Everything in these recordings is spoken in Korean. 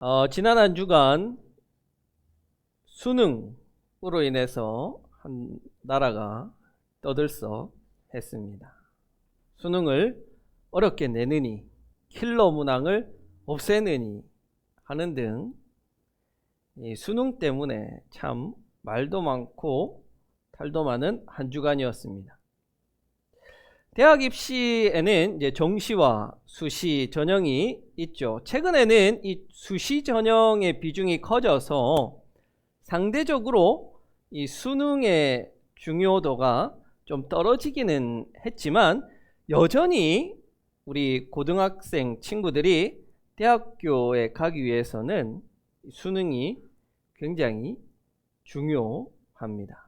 어, 지난 한 주간 수능으로 인해서 한 나라가 떠들썩 했습니다. 수능을 어렵게 내느니 킬러 문항을 없애느니 하는 등이 수능 때문에 참 말도 많고 탈도 많은 한 주간이었습니다. 대학 입시에는 이제 정시와 수시 전형이 있죠. 최근에는 이 수시 전형의 비중이 커져서 상대적으로 이 수능의 중요도가 좀 떨어지기는 했지만 여전히 우리 고등학생 친구들이 대학교에 가기 위해서는 수능이 굉장히 중요합니다.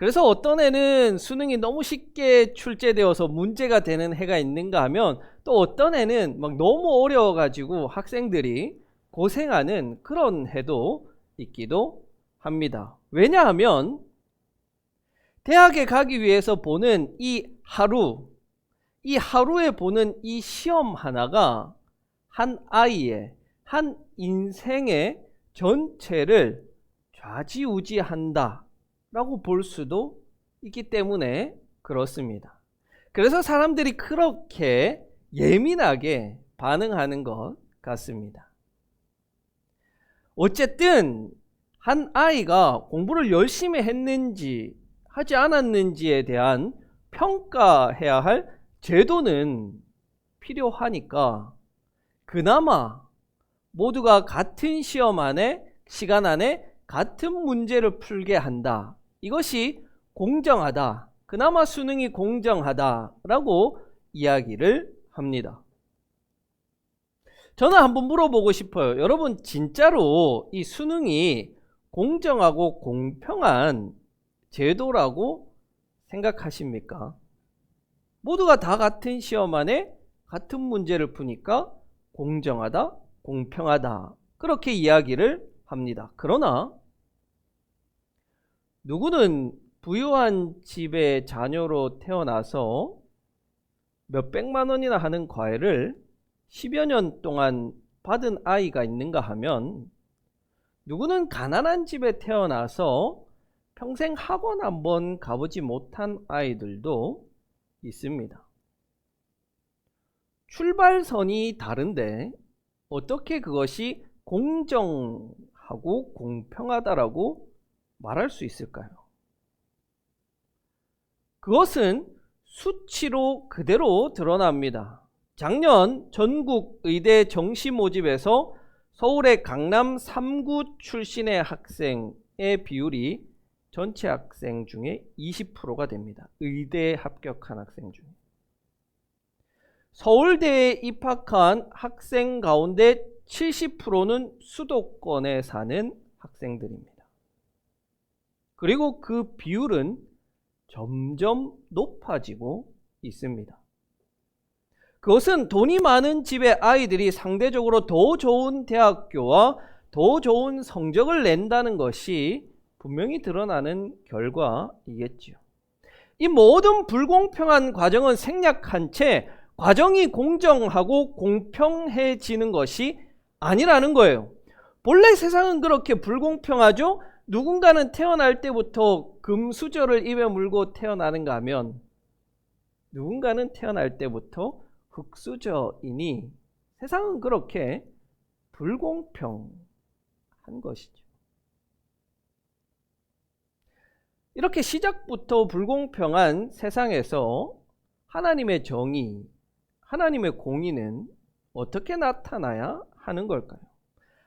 그래서 어떤 애는 수능이 너무 쉽게 출제되어서 문제가 되는 해가 있는가 하면 또 어떤 애는 막 너무 어려워가지고 학생들이 고생하는 그런 해도 있기도 합니다. 왜냐하면 대학에 가기 위해서 보는 이 하루, 이 하루에 보는 이 시험 하나가 한 아이의, 한 인생의 전체를 좌지우지한다. 라고 볼 수도 있기 때문에 그렇습니다. 그래서 사람들이 그렇게 예민하게 반응하는 것 같습니다. 어쨌든 한 아이가 공부를 열심히 했는지 하지 않았는지에 대한 평가해야 할 제도는 필요하니까 그나마 모두가 같은 시험 안에 시간 안에 같은 문제를 풀게 한다. 이것이 공정하다. 그나마 수능이 공정하다라고 이야기를 합니다. 저는 한번 물어보고 싶어요. 여러분, 진짜로 이 수능이 공정하고 공평한 제도라고 생각하십니까? 모두가 다 같은 시험 안에 같은 문제를 푸니까 공정하다, 공평하다. 그렇게 이야기를 합니다. 그러나 누구는 부유한 집의 자녀로 태어나서 몇 백만 원이나 하는 과외를 10여 년 동안 받은 아이가 있는가 하면 누구는 가난한 집에 태어나서 평생 학원 한번 가보지 못한 아이들도 있습니다. 출발선이 다른데 어떻게 그것이 공정하고 공평하다라고 말할 수 있을까요? 그것은 수치로 그대로 드러납니다. 작년 전국 의대 정시 모집에서 서울의 강남 3구 출신의 학생의 비율이 전체 학생 중에 20%가 됩니다. 의대에 합격한 학생 중에. 서울대에 입학한 학생 가운데 70%는 수도권에 사는 학생들입니다. 그리고 그 비율은 점점 높아지고 있습니다. 그것은 돈이 많은 집의 아이들이 상대적으로 더 좋은 대학교와 더 좋은 성적을 낸다는 것이 분명히 드러나는 결과이겠지요. 이 모든 불공평한 과정은 생략한 채 과정이 공정하고 공평해지는 것이 아니라는 거예요. 본래 세상은 그렇게 불공평하죠? 누군가는 태어날 때부터 금수저를 입에 물고 태어나는가 하면 누군가는 태어날 때부터 흙수저이니 세상은 그렇게 불공평한 것이죠. 이렇게 시작부터 불공평한 세상에서 하나님의 정의, 하나님의 공의는 어떻게 나타나야 하는 걸까요?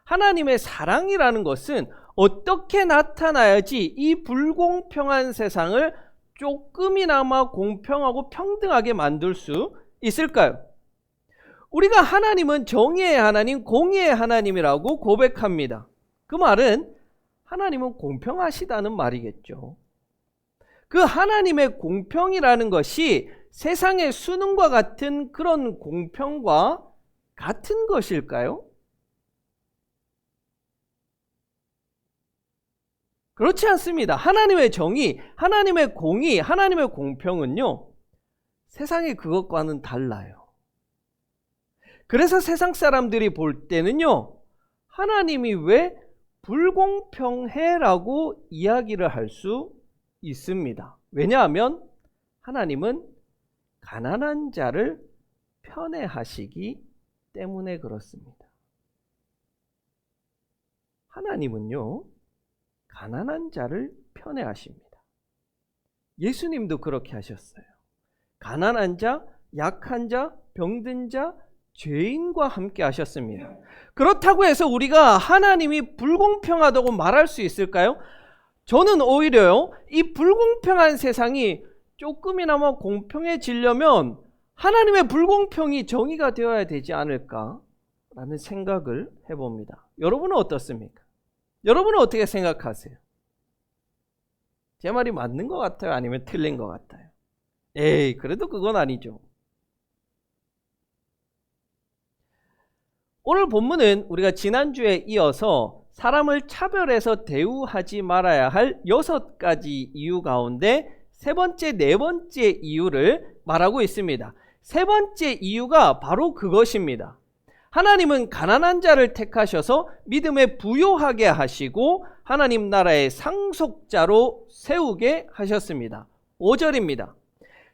하나님의 사랑이라는 것은 어떻게 나타나야지 이 불공평한 세상을 조금이나마 공평하고 평등하게 만들 수 있을까요? 우리가 하나님은 정의의 하나님, 공의의 하나님이라고 고백합니다. 그 말은 하나님은 공평하시다는 말이겠죠. 그 하나님의 공평이라는 것이 세상의 수능과 같은 그런 공평과 같은 것일까요? 그렇지 않습니다. 하나님의 정의, 하나님의 공의, 하나님의 공평은요, 세상의 그것과는 달라요. 그래서 세상 사람들이 볼 때는요, 하나님이 왜 불공평해 라고 이야기를 할 수 있습니다. 왜냐하면 하나님은 가난한 자를 편애하시기 때문에 그렇습니다. 하나님은요, 가난한 자를 편애하십니다. 예수님도 그렇게 하셨어요. 가난한 자, 약한 자, 병든 자, 죄인과 함께 하셨습니다. 그렇다고 해서 우리가 하나님이 불공평하다고 말할 수 있을까요? 저는 오히려요, 이 불공평한 세상이 조금이나마 공평해지려면 하나님의 불공평이 정의가 되어야 되지 않을까라는 생각을 해봅니다. 여러분은 어떻습니까? 여러분은 어떻게 생각하세요? 제 말이 맞는 것 같아요? 아니면 틀린 것 같아요? 에이, 그래도 그건 아니죠. 오늘 본문은 우리가 지난주에 이어서 사람을 차별해서 대우하지 말아야 할 여섯 가지 이유 가운데 세 번째, 네 번째 이유를 말하고 있습니다. 세 번째 이유가 바로 그것입니다. 하나님은 가난한 자를 택하셔서 믿음에 부요하게 하시고 하나님 나라의 상속자로 세우게 하셨습니다. 5절입니다.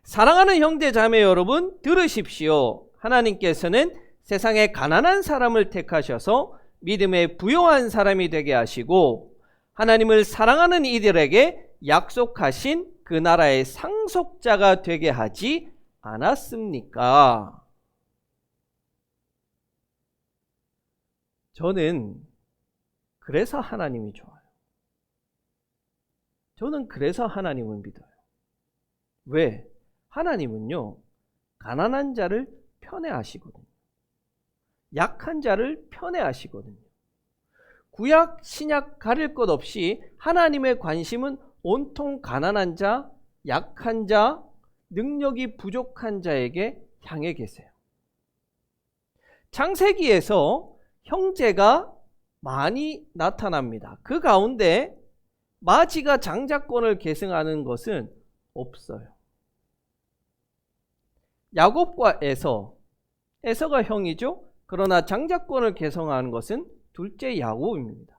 사랑하는 형제 자매 여러분 들으십시오. 하나님께서는 세상에 가난한 사람을 택하셔서 믿음에 부요한 사람이 되게 하시고 하나님을 사랑하는 이들에게 약속하신 그 나라의 상속자가 되게 하지 않았습니까? 저는 그래서 하나님이 좋아요. 저는 그래서 하나님을 믿어요. 왜? 하나님은요, 가난한 자를 편애하시거든요. 약한 자를 편애하시거든요. 구약, 신약 가릴 것 없이 하나님의 관심은 온통 가난한 자, 약한 자, 능력이 부족한 자에게 향해 계세요. 창세기에서 형제가 많이 나타납니다. 그 가운데 마지가 장자권을 계승하는 것은 없어요. 야곱과 에서, 에서가 형이죠. 그러나 장자권을 계승하는 것은 둘째 야곱입니다.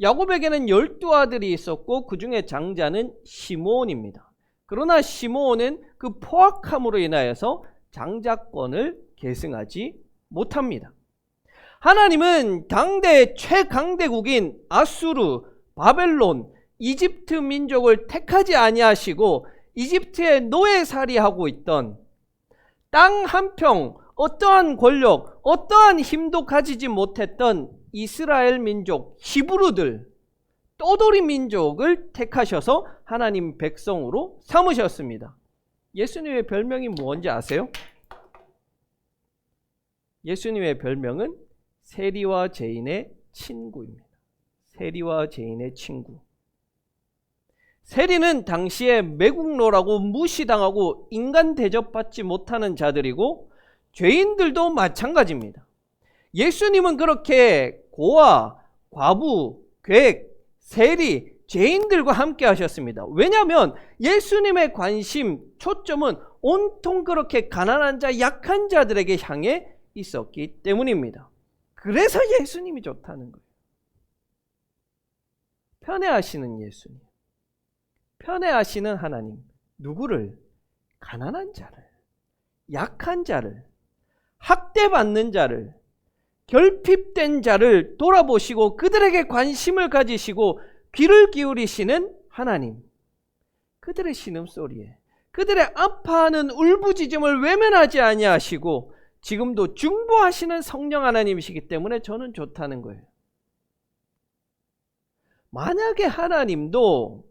야곱에게는 열두 아들이 있었고 그 중에 장자는 시몬입니다. 그러나 시몬은 그 포악함으로 인하여서 장자권을 계승하지 못합니다. 하나님은 당대 최강대국인 아수르, 바벨론, 이집트 민족을 택하지 아니하시고 이집트에 노예살이하고 있던 땅 한 평, 어떠한 권력, 어떠한 힘도 가지지 못했던 이스라엘 민족, 히브루들, 떠돌이 민족을 택하셔서 하나님 백성으로 삼으셨습니다. 예수님의 별명이 뭔지 아세요? 예수님의 별명은 세리와 죄인의 친구입니다. 세리와 죄인의 친구. 세리는 당시에 매국노라고 무시당하고 인간 대접받지 못하는 자들이고 죄인들도 마찬가지입니다. 예수님은 그렇게 고아, 과부, 괴, 세리, 죄인들과 함께 하셨습니다. 왜냐하면 예수님의 관심, 초점은 온통 그렇게 가난한 자, 약한 자들에게 향해 있었기 때문입니다. 그래서 예수님이 좋다는 거예요. 편애하시는 예수님. 편애하시는 하나님. 누구를? 가난한 자를, 약한 자를, 학대받는 자를, 결핍된 자를 돌아보시고 그들에게 관심을 가지시고 귀를 기울이시는 하나님. 그들의 신음소리에 그들의 아파하는 울부짖음을 외면하지 아니하시고 지금도 중보하시는 성령 하나님이시기 때문에 저는 좋다는 거예요. 만약에 하나님도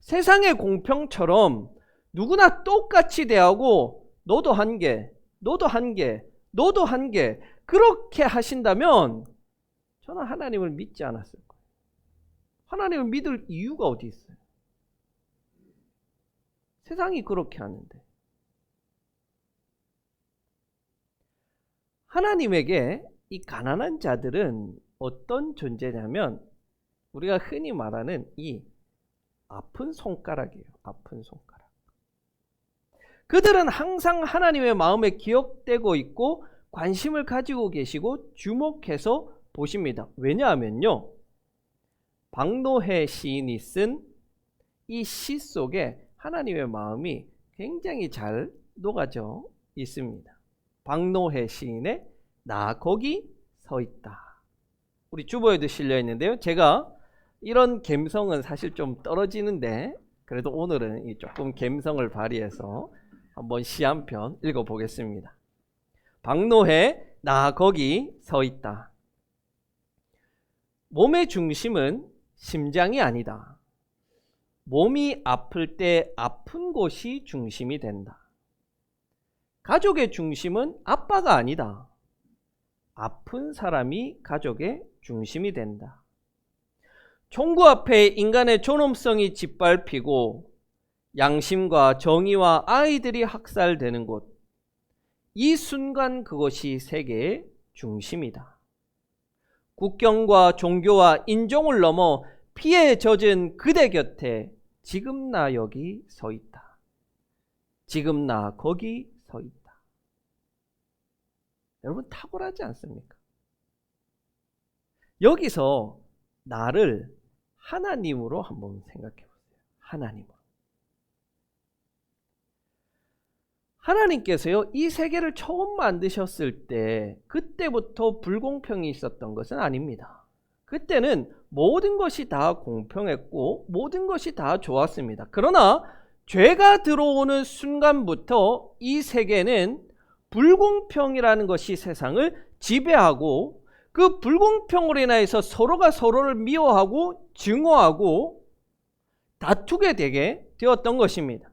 세상의 공평처럼 누구나 똑같이 대하고 너도 한 개, 너도 한 개, 너도 한 개, 그렇게 하신다면 저는 하나님을 믿지 않았을 거예요. 하나님을 믿을 이유가 어디 있어요? 세상이 그렇게 하는데. 하나님에게 이 가난한 자들은 어떤 존재냐면 우리가 흔히 말하는 이 아픈 손가락이에요. 아픈 손가락. 그들은 항상 하나님의 마음에 기억되고 있고 관심을 가지고 계시고 주목해서 보십니다. 왜냐하면요. 박노해 시인이 쓴 이 시 속에 하나님의 마음이 굉장히 잘 녹아져 있습니다. 박노해 시인의 나 거기 서 있다. 우리 주보에도 실려 있는데요. 제가 이런 감성은 사실 좀 떨어지는데 그래도 오늘은 이 조금 감성을 발휘해서 한번 시 한 편 읽어보겠습니다. 박노해 나 거기 서 있다. 몸의 중심은 심장이 아니다. 몸이 아플 때 아픈 곳이 중심이 된다. 가족의 중심은 아빠가 아니다. 아픈 사람이 가족의 중심이 된다. 총구 앞에 인간의 존엄성이 짓밟히고 양심과 정의와 아이들이 학살되는 곳. 이 순간 그것이 세계의 중심이다. 국경과 종교와 인종을 넘어 피에 젖은 그대 곁에 지금 나 여기 서 있다. 지금 나 거기 서 있다. 여러분 탁월하지 않습니까? 여기서 나를 하나님으로 한번 생각해 보세요. 하나님으로. 하나님께서요, 이 세계를 처음 만드셨을 때, 그때부터 불공평이 있었던 것은 아닙니다. 그때는 모든 것이 다 공평했고, 모든 것이 다 좋았습니다. 그러나, 죄가 들어오는 순간부터 이 세계는 불공평이라는 것이 세상을 지배하고, 그 불공평으로 인해서 서로가 서로를 미워하고, 증오하고, 다투게 되게 되었던 것입니다.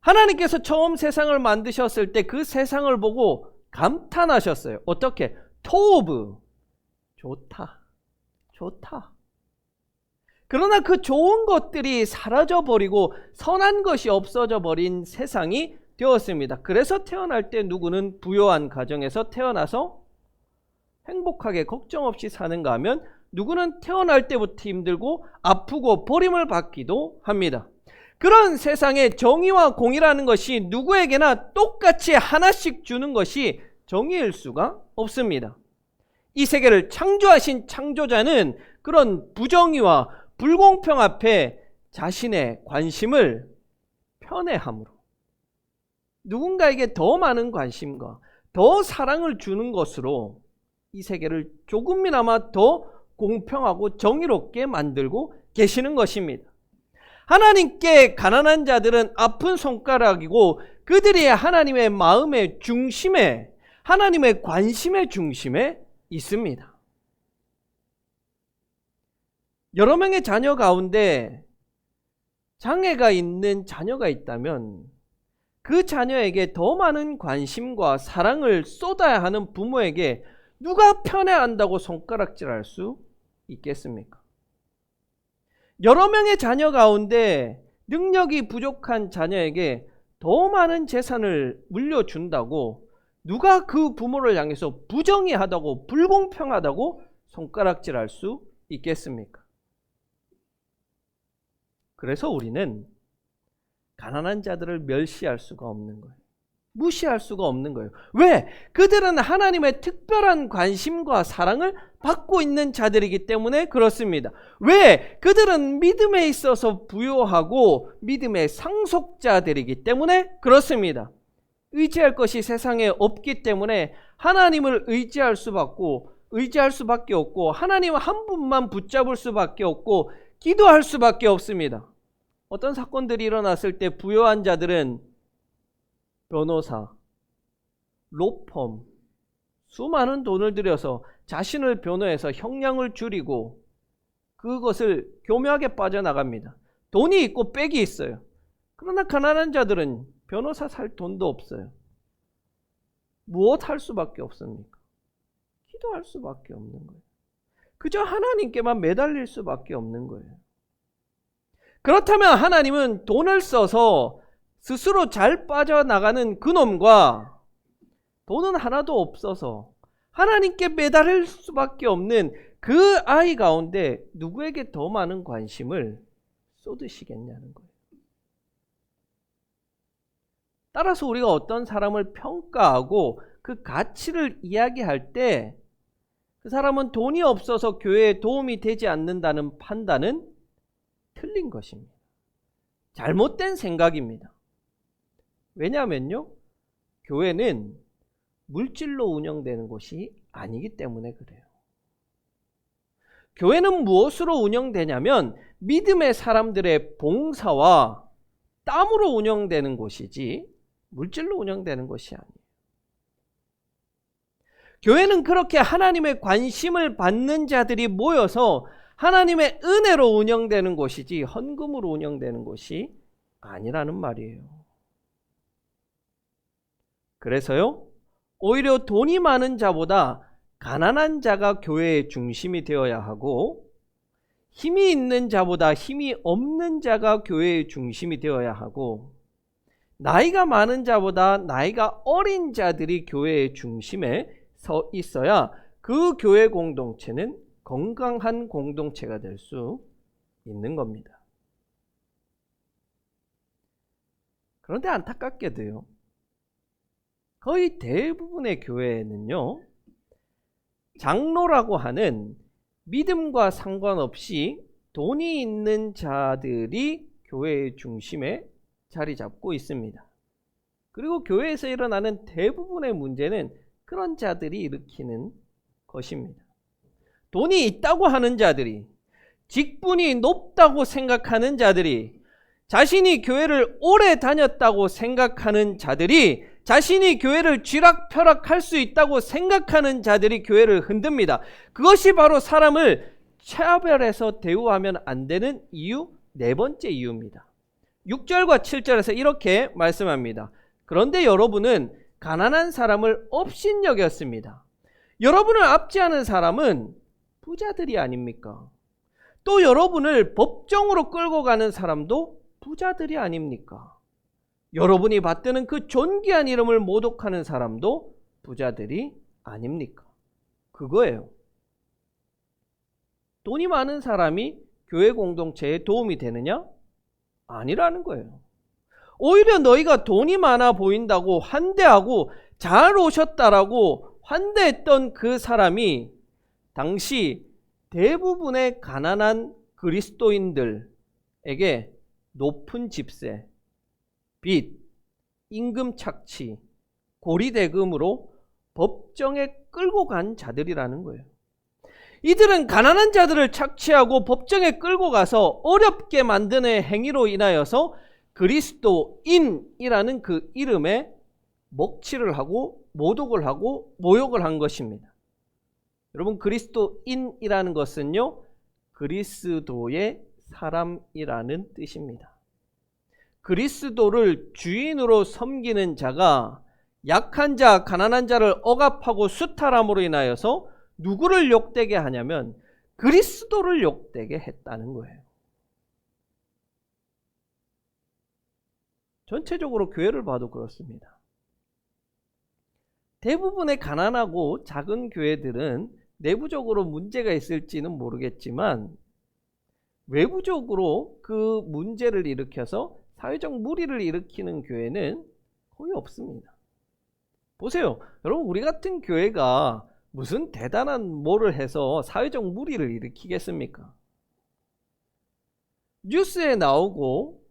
하나님께서 처음 세상을 만드셨을 때 그 세상을 보고 감탄하셨어요. 어떻게? 토브. 좋다. 좋다. 그러나 그 좋은 것들이 사라져 버리고 선한 것이 없어져 버린 세상이 되었습니다. 그래서 태어날 때 누구는 부요한 가정에서 태어나서 행복하게 걱정 없이 사는가 하면 누구는 태어날 때부터 힘들고 아프고 버림을 받기도 합니다. 그런 세상에 정의와 공의라는 것이 누구에게나 똑같이 하나씩 주는 것이 정의일 수가 없습니다. 이 세계를 창조하신 창조자는 그런 부정의와 불공평 앞에 자신의 관심을 편애함으로 누군가에게 더 많은 관심과 더 사랑을 주는 것으로 이 세계를 조금이나마 더 공평하고 정의롭게 만들고 계시는 것입니다. 하나님께 가난한 자들은 아픈 손가락이고 그들이 하나님의 마음의 중심에 하나님의 관심의 중심에 있습니다. 여러 명의 자녀 가운데 장애가 있는 자녀가 있다면 그 자녀에게 더 많은 관심과 사랑을 쏟아야 하는 부모에게 누가 편애한다고 손가락질할 수 있겠습니까? 여러 명의 자녀 가운데 능력이 부족한 자녀에게 더 많은 재산을 물려준다고 누가 그 부모를 향해서 부정의하다고 불공평하다고 손가락질할 수 있겠습니까? 그래서 우리는 가난한 자들을 멸시할 수가 없는 거예요. 무시할 수가 없는 거예요. 왜? 그들은 하나님의 특별한 관심과 사랑을 받고 있는 자들이기 때문에 그렇습니다. 왜? 그들은 믿음에 있어서 부요하고 믿음의 상속자들이기 때문에 그렇습니다. 의지할 것이 세상에 없기 때문에 하나님을 의지할 수밖에 의지할 수밖에 없고 하나님 한 분만 붙잡을 수밖에 없고 기도할 수밖에 없습니다. 어떤 사건들이 일어났을 때 부요한 자들은 변호사, 로펌, 수많은 돈을 들여서 자신을 변호해서 형량을 줄이고 그것을 교묘하게 빠져나갑니다. 돈이 있고 빽이 있어요. 그러나 가난한 자들은 변호사 살 돈도 없어요. 무엇 할 수밖에 없습니까? 기도할 수밖에 없는 거예요. 그저 하나님께만 매달릴 수밖에 없는 거예요. 그렇다면 하나님은 돈을 써서 스스로 잘 빠져나가는 그놈과 돈은 하나도 없어서 하나님께 매달릴 수밖에 없는 그 아이 가운데 누구에게 더 많은 관심을 쏟으시겠냐는 거예요. 따라서 우리가 어떤 사람을 평가하고 그 가치를 이야기할 때 그 사람은 돈이 없어서 교회에 도움이 되지 않는다는 판단은 틀린 것입니다. 잘못된 생각입니다. 왜냐하면요, 교회는 물질로 운영되는 곳이 아니기 때문에 그래요. 교회는 무엇으로 운영되냐면 믿음의 사람들의 봉사와 땀으로 운영되는 곳이지 물질로 운영되는 것이 아니에요. 교회는 그렇게 하나님의 관심을 받는 자들이 모여서 하나님의 은혜로 운영되는 곳이지 헌금으로 운영되는 곳이 아니라는 말이에요. 그래서요, 오히려 돈이 많은 자보다 가난한 자가 교회의 중심이 되어야 하고 힘이 있는 자보다 힘이 없는 자가 교회의 중심이 되어야 하고 나이가 많은 자보다 나이가 어린 자들이 교회의 중심에 서 있어야 그 교회 공동체는 건강한 공동체가 될 수 있는 겁니다. 그런데 안타깝게도요. 거의 대부분의 교회는요. 장로라고 하는 믿음과 상관없이 돈이 있는 자들이 교회의 중심에 자리 잡고 있습니다. 그리고 교회에서 일어나는 대부분의 문제는 그런 자들이 일으키는 것입니다. 돈이 있다고 하는 자들이, 직분이 높다고 생각하는 자들이, 자신이 교회를 오래 다녔다고 생각하는 자들이 자신이 교회를 쥐락펴락할 수 있다고 생각하는 자들이 교회를 흔듭니다. 그것이 바로 사람을 차별해서 대우하면 안 되는 이유 네 번째 이유입니다. 6절과 7절에서 이렇게 말씀합니다. 그런데 여러분은 가난한 사람을 업신여겼습니다. 여러분을 압제하는 사람은 부자들이 아닙니까? 또 여러분을 법정으로 끌고 가는 사람도 부자들이 아닙니까? 여러분이 받드는 그 존귀한 이름을 모독하는 사람도 부자들이 아닙니까? 그거예요. 돈이 많은 사람이 교회 공동체에 도움이 되느냐? 아니라는 거예요. 오히려 너희가 돈이 많아 보인다고 환대하고 잘 오셨다라고 환대했던 그 사람이 당시 대부분의 가난한 그리스도인들에게 높은 집세, 빚, 임금 착취, 고리대금으로 법정에 끌고 간 자들이라는 거예요. 이들은 가난한 자들을 착취하고 법정에 끌고 가서 어렵게 만드는 행위로 인하여서 그리스도인이라는 그 이름에 먹칠을 하고 모독을 하고 모욕을 한 것입니다. 여러분 그리스도인이라는 것은요 그리스도의 사람이라는 뜻입니다. 그리스도를 주인으로 섬기는 자가 약한 자, 가난한 자를 억압하고 수탈함으로 인하여서 누구를 욕되게 하냐면 그리스도를 욕되게 했다는 거예요. 전체적으로 교회를 봐도 그렇습니다. 대부분의 가난하고 작은 교회들은 내부적으로 문제가 있을지는 모르겠지만 외부적으로 그 문제를 일으켜서 사회적 무리를 일으키는 교회는 거의 없습니다. 보세요. 여러분, 우리 같은 교회가 무슨 대단한 뭐를 해서 사회적 무리를 일으키겠습니까? 뉴스에 나오고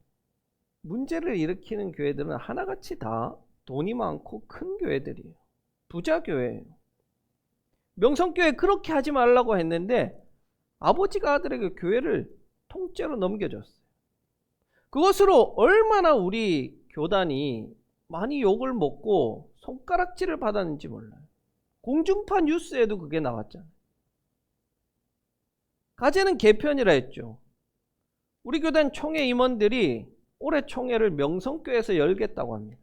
문제를 일으키는 교회들은 하나같이 다 돈이 많고 큰 교회들이에요. 부자 교회예요. 명성교회 그렇게 하지 말라고 했는데 아버지가 아들에게 교회를 통째로 넘겨줬어요. 그것으로 얼마나 우리 교단이 많이 욕을 먹고 손가락질을 받았는지 몰라요. 공중파 뉴스에도 그게 나왔잖아요. 가제는 개편이라 했죠. 우리 교단 총회 임원들이 올해 총회를 명성교에서 열겠다고 합니다.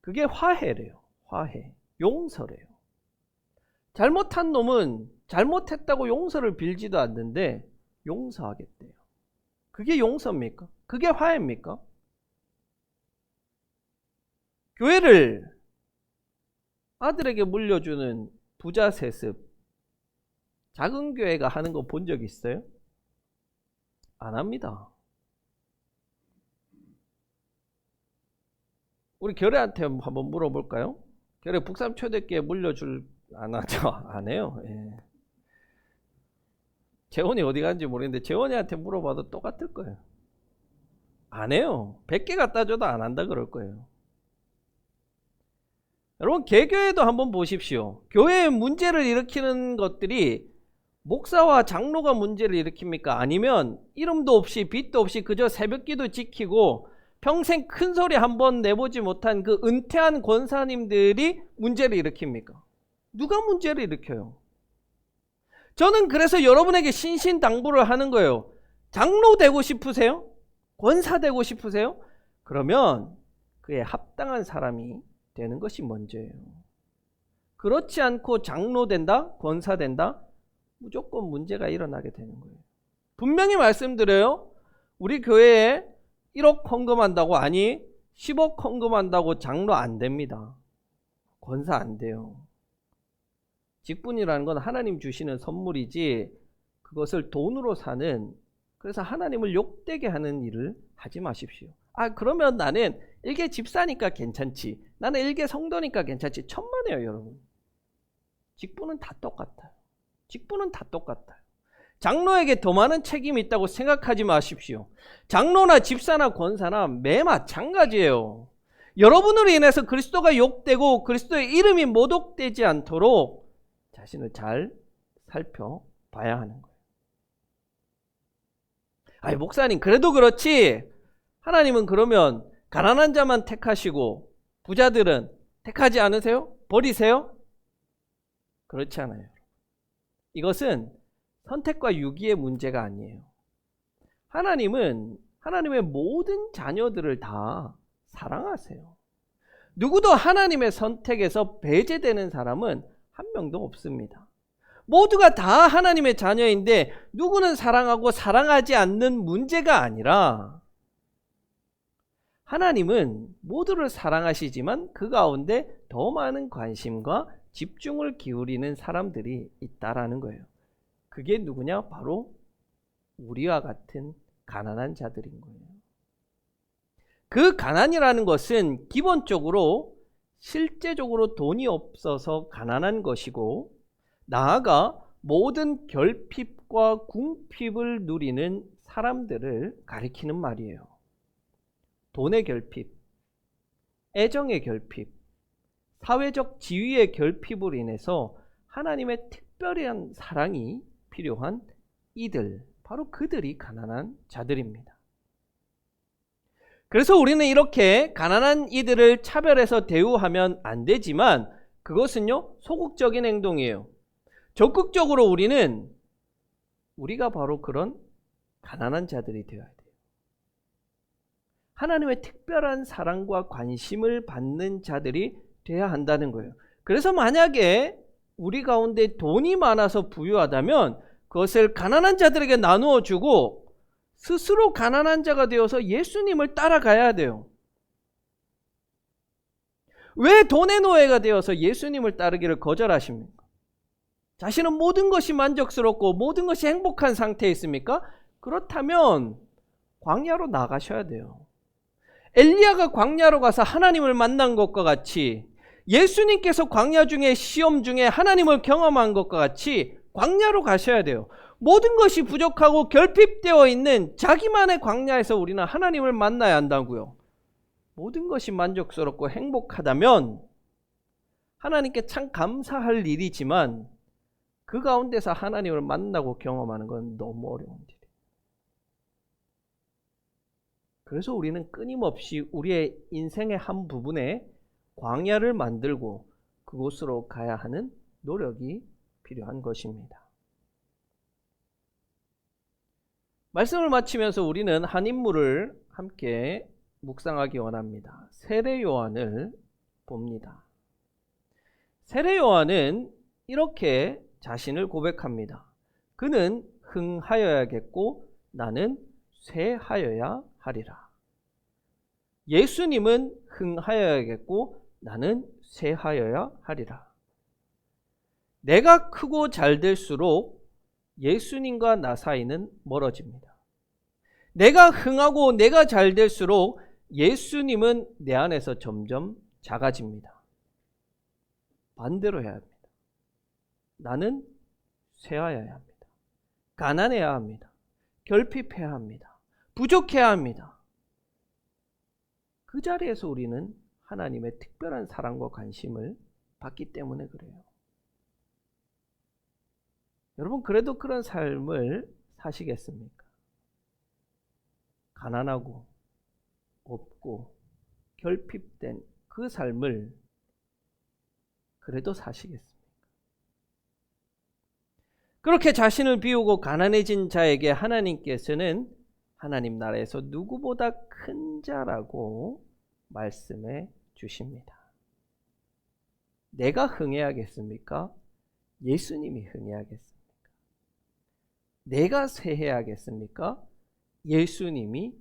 그게 화해래요. 화해. 용서래요. 잘못한 놈은 잘못했다고 용서를 빌지도 않는데 용서하겠대요. 그게 용서입니까? 그게 화해입니까? 교회를 아들에게 물려주는 부자 세습 작은 교회가 하는 거 본 적 있어요? 안 합니다. 우리 결애한테 한번 물어볼까요? 결애 북삼 초대교회 물려줄 안 하죠? 안 해요. 예. 재원이 어디 간지 모르겠는데 재원이한테 물어봐도 똑같을 거예요. 안 해요. 100개 갖다 줘도 안 한다 그럴 거예요. 여러분 개교회도 한번 보십시오. 교회의 문제를 일으키는 것들이 목사와 장로가 문제를 일으킵니까? 아니면 이름도 없이 빚도 없이 그저 새벽기도 지키고 평생 큰 소리 한 번 내보지 못한 그 은퇴한 권사님들이 문제를 일으킵니까? 누가 문제를 일으켜요? 저는 그래서 여러분에게 신신당부를 하는 거예요. 장로 되고 싶으세요? 권사 되고 싶으세요? 그러면 그에 합당한 사람이 되는 것이 먼저예요. 그렇지 않고 장로 된다? 권사 된다? 무조건 문제가 일어나게 되는 거예요. 분명히 말씀드려요. 우리 교회에 1억 헌금한다고 아니 10억 헌금한다고 장로 안 됩니다. 권사 안 돼요. 직분이라는 건 하나님 주시는 선물이지 그것을 돈으로 사는 그래서 하나님을 욕되게 하는 일을 하지 마십시오. 아 그러면 나는 일개 집사니까 괜찮지. 나는 일개 성도니까 괜찮지. 천만에요 여러분. 직분은 다 똑같아요. 직분은 다 똑같아요. 장로에게 더 많은 책임이 있다고 생각하지 마십시오. 장로나 집사나 권사나 매 마찬가지예요. 여러분으로 인해서 그리스도가 욕되고 그리스도의 이름이 모독되지 않도록 자신을 잘 살펴봐야 하는 거예요. 아니, 목사님, 그래도 그렇지. 하나님은 그러면 가난한 자만 택하시고 부자들은 택하지 않으세요? 버리세요? 그렇지 않아요. 이것은 선택과 유기의 문제가 아니에요. 하나님은 하나님의 모든 자녀들을 다 사랑하세요. 누구도 하나님의 선택에서 배제되는 사람은 한 명도 없습니다. 모두가 다 하나님의 자녀인데 누구는 사랑하고 사랑하지 않는 문제가 아니라 하나님은 모두를 사랑하시지만 그 가운데 더 많은 관심과 집중을 기울이는 사람들이 있다라는 거예요. 그게 누구냐? 바로 우리와 같은 가난한 자들인 거예요. 그 가난이라는 것은 기본적으로 실제적으로 돈이 없어서 가난한 것이고 나아가 모든 결핍과 궁핍을 누리는 사람들을 가리키는 말이에요. 돈의 결핍, 애정의 결핍, 사회적 지위의 결핍으로 인해서 하나님의 특별한 사랑이 필요한 이들, 바로 그들이 가난한 자들입니다. 그래서 우리는 이렇게 가난한 이들을 차별해서 대우하면 안 되지만 그것은요, 소극적인 행동이에요. 적극적으로 우리는 우리가 바로 그런 가난한 자들이 되어야 돼요. 하나님의 특별한 사랑과 관심을 받는 자들이 돼야 한다는 거예요. 그래서 만약에 우리 가운데 돈이 많아서 부유하다면 그것을 가난한 자들에게 나누어 주고 스스로 가난한 자가 되어서 예수님을 따라가야 돼요. 왜 돈의 노예가 되어서 예수님을 따르기를 거절하십니까? 자신은 모든 것이 만족스럽고 모든 것이 행복한 상태에 있습니까? 그렇다면 광야로 나가셔야 돼요. 엘리야가 광야로 가서 하나님을 만난 것과 같이 예수님께서 광야 중에 시험 중에 하나님을 경험한 것과 같이 광야로 가셔야 돼요. 모든 것이 부족하고 결핍되어 있는 자기만의 광야에서 우리는 하나님을 만나야 한다고요. 모든 것이 만족스럽고 행복하다면 하나님께 참 감사할 일이지만 그 가운데서 하나님을 만나고 경험하는 건 너무 어려운 일이에요. 그래서 우리는 끊임없이 우리의 인생의 한 부분에 광야를 만들고 그곳으로 가야 하는 노력이 필요한 것입니다. 말씀을 마치면서 우리는 한 인물을 함께 묵상하기 원합니다. 세례 요한을 봅니다. 세례 요한은 이렇게 자신을 고백합니다. 그는 흥하여야겠고 나는 쇠하여야 하리라. 예수님은 흥하여야겠고 나는 쇠하여야 하리라. 내가 크고 잘 될수록 예수님과 나 사이는 멀어집니다. 내가 흥하고 내가 잘 될수록 예수님은 내 안에서 점점 작아집니다. 반대로 해야 합니다. 나는 쇠하여야 합니다. 가난해야 합니다. 결핍해야 합니다. 부족해야 합니다. 그 자리에서 우리는 하나님의 특별한 사랑과 관심을 받기 때문에 그래요. 여러분, 그래도 그런 삶을 사시겠습니까? 가난하고, 없고, 결핍된 그 삶을 그래도 사시겠습니까? 그렇게 자신을 비우고 가난해진 자에게 하나님께서는 하나님 나라에서 누구보다 큰 자라고 말씀해 주십니다. 내가 흥해야겠습니까? 예수님이 흥해야겠습니까? 내가 쇠해야겠습니까? 예수님이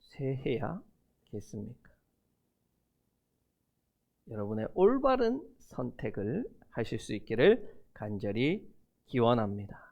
쇠해야겠습니까? 여러분의 올바른 선택을 하실 수 있기를 간절히 기원합니다.